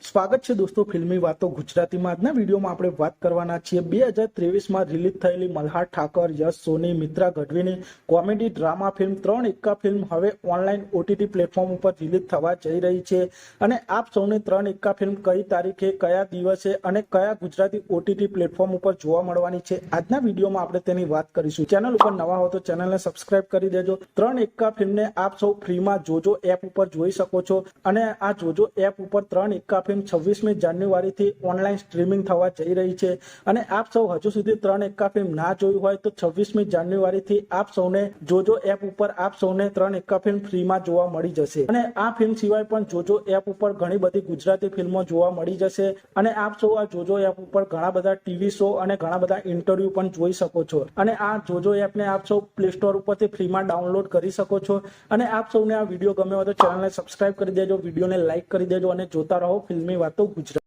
સ્વાગત છે દોસ્તો ફિલ્મી વાતો ગુજરાતીમાં. આજના વિડીયોમાં આપણે વાત કરવાના છીએ બે હજાર ત્રેવીસમાં રિલીઝ થયેલી Malhar Thakar, Yash, Soni, Mitra ગઢવીની comedy drama film Tran Ekka film હવે ઓનલાઈન ઓટીટી પ્લેટફોર્મ ઉપર રિલીઝ થવા જઈ રહી છે. અને આપ સૌને ત્રણ એક્કા ફિલ્મ કઈ તારીખે, કયા દિવસે અને કયા ગુજરાતી ઓટીટી પ્લેટફોર્મ ઉપર જોવા મળવાની છે, આજના વિડીયોમાં આપણે તેની વાત કરીશું. ચેનલ ઉપર નવા હો તો ચેનલને સબસ્ક્રાઇબ કરી દેજો. ત્રણ એક્કા ફિલ્મને આપ સૌ ફ્રીમાં જોજો એપ ઉપર જોઈ શકો છો. અને આ જોજો એપ ઉપર ત્રણ એક્કા ફિલ્મ છવ્વીસમી જાન્યુઆરીથી ઓનલાઈન સ્ટ્રીમિંગ થવા જઈ રહી છે અને આપ સૌ હજુ સુધી ત્રણ એક્કા ફિલ્મ ના જોયું હોય તો છવ્વીસમી જાન્યુઆરીથી આપ સૌને જોજો એપ ઉપર આપ સૌને ત્રણ એક્કા ફિલ્મ ફ્રીમાં જોવા મળી જશે. અને આ ફિલ્મ સિવાય પણ જોજો એપ ઉપર ઘણી બધી ગુજરાતી ફિલ્મો જોવા મળી જશે અને આપ સૌ આ જોજો એપ ઉપર ઘણા બધા ટીવી શો અને ઘણા બધા ઇન્ટરવ્યુ પણ જોઈ શકો છો. અને આ જોજો એપને આપ સૌ પ્લે સ્ટોર ઉપરથી ફ્રીમાં ડાઉનલોડ કરી શકો છો. અને આપ સૌને આ વીડિયો ગમ્યો હોય તો ચેનલને સબસ્ક્રાઇબ કરી દેજો, વિડીયોને લાઇક કરી દેજો અને જોતા રહો ફિલ્મી વાતો ગુજરાત